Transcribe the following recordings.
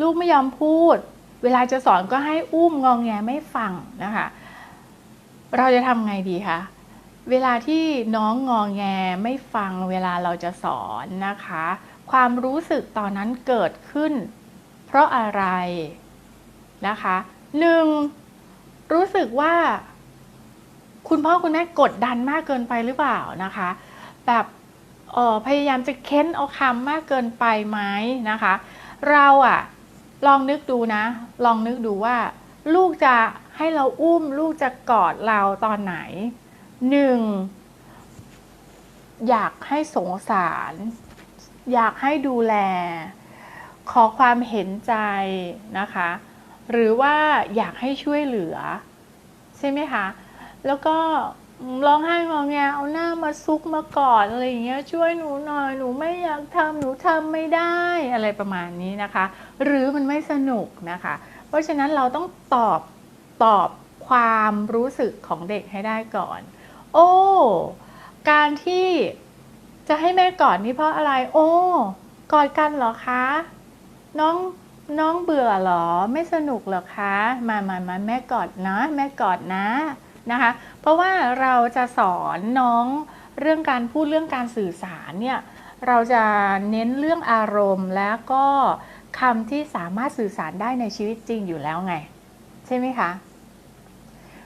ลูกไม่ยอมพูด เวลาจะสอนก็ให้อุ้มงองแงไม่ฟังนะคะ เราจะทำไงดีคะเวลาที่น้องงองแงไม่ฟังเวลาเราจะสอนนะคะ ความรู้สึกตอนนั้นเกิดขึ้น เพราะอะไรนะคะหนึ่งรู้สึกว่า คุณพ่อคุณแม่กดดันมากเกินไปหรือเปล่านะคะ แบบออพยายามจะเค้นเอาคำมากเกินไปไหมนะคะ เราอะ ลองนึกดูนะ ลองนึกดูว่า ลูกจะให้เราอุ้ม ลูกจะกอดเราตอนไหนหนึ่งอยากให้สงสาร อยากให้ดูแล ขอความเห็นใจนะคะ หรือว่าอยากให้ช่วยเหลือ ใช่ไหมคะ แล้วก็ ร้องไห้งอแงเอาหน้ามาซุกมากอดอะไรอย่างเงี้ยช่วยหนูหน่อยหนูไม่อยากทำหนูทำไม่ได้อะไรประมาณนี้นะคะ หรือมันไม่สนุกนะคะ เพราะฉะนั้นเราต้องตอบตอบความรู้สึกของเด็กให้ได้ก่อน โอ้ การที่จะให้แม่กอดนี่เพราะอะไร โอ้กอดกันเหรอคะ น้องน้องเบื่อเหรอ ไม่สนุกเหรอคะ มามามาแม่กอดนะ แม่กอดนะ นะคะ เพราะว่าเราจะสอนน้องเรื่องการพูดเรื่องการสื่อสารเนี่ยเราจะเน้นเรื่องอารมณ์แล้วก็คำที่สามารถสื่อสารได้ในชีวิตจริงอยู่แล้วไง ใช่ไหมคะ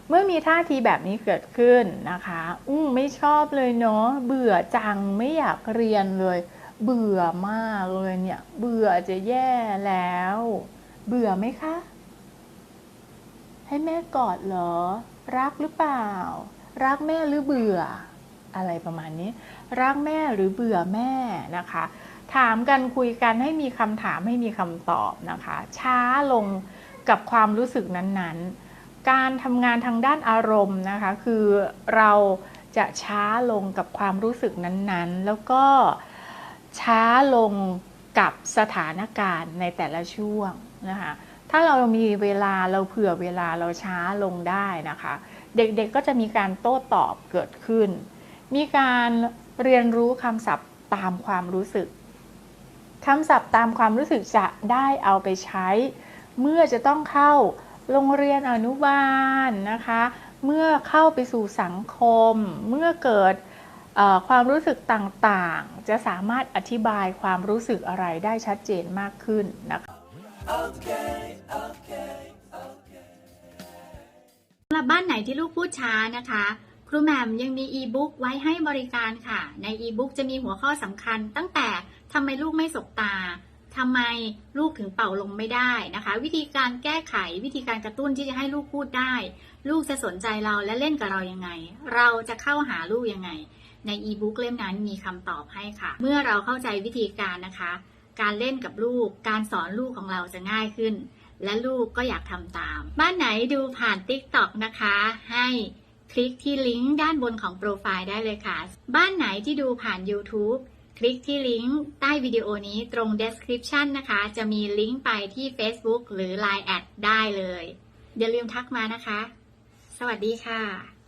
เมื่อมีท่าทีแบบนี้เกิดขึ้นนะคะอุ้มไม่ชอบเลยเนาะเบื่อจังไม่อยากเรียนเลย เบื่อมากเลยเนี่ย เบื่อจะแย่แล้ว เบื่อไหมคะ ให้แม่กอดเหรอ รักหรือเปล่า รักแม่หรือเบื่อ อะไรประมาณนี้ รักแม่หรือเบื่อแม่นะคะ ถามกันคุยกันให้มีคำถามให้มีคำตอบนะคะ ช้าลงกับความรู้สึกนั้นๆ การทำงานทางด้านอารมณ์นะคะ คือเราจะช้าลงกับความรู้สึกนั้นๆ แล้วก็ช้าลงกับสถานการณ์ในแต่ละช่วงนะคะ ถ้าเรามีเวลาเราเผื่อเวลาเราช้าลงได้นะคะ เด็กๆก็จะมีการโต้ตอบเกิดขึ้น มีการเรียนรู้คำศัพท์ตามความรู้สึกคำศัพท์ตามความรู้สึกจะได้เอาไปใช้ เมื่อจะต้องเข้าโรงเรียนอนุบาลนะคะ เมื่อเข้าไปสู่สังคม เมื่อเกิดความรู้สึกต่างๆ จะสามารถอธิบายความรู้สึกอะไรได้ชัดเจนมากขึ้นนะคะ สำหรับบ้านไหนที่ลูกพูดช้านะคะ ครูแหม่มยังมีอีบุ๊กไว้ให้บริการค่ะ ในอีบุ๊กจะมีหัวข้อสำคัญ ตั้งแต่ทำไมลูกไม่สบตาทำไมลูกถึงเป่าลมไม่ได้นะคะ วิธีการแก้ไขวิธีการกระตุ้นที่จะให้ลูกพูดได้ ลูกจะสนใจเราและเล่นกับเรายังไง เราจะเข้าหาลูกยังไง ในอีบุ๊กเล่มนั้นมีคำตอบให้ค่ะ เมื่อเราเข้าใจวิธีการนะคะ การเล่นกับลูก การสอนลูกของเราจะง่ายขึ้น และลูกก็อยากทำตาม บ้านไหนดูผ่าน TikTok นะคะ ให้คลิกที่ลิงก์ด้านบนของโปรไฟล์ได้เลยค่ะ บ้านไหนที่ดูผ่าน YouTube คลิกที่ลิงก์ใต้วิดีโอนี้ตรง description นะคะ จะมีลิงก์ไปที่ Facebook หรือ Line แอดได้เลย อย่าลืมทักมานะคะ สวัสดีค่ะ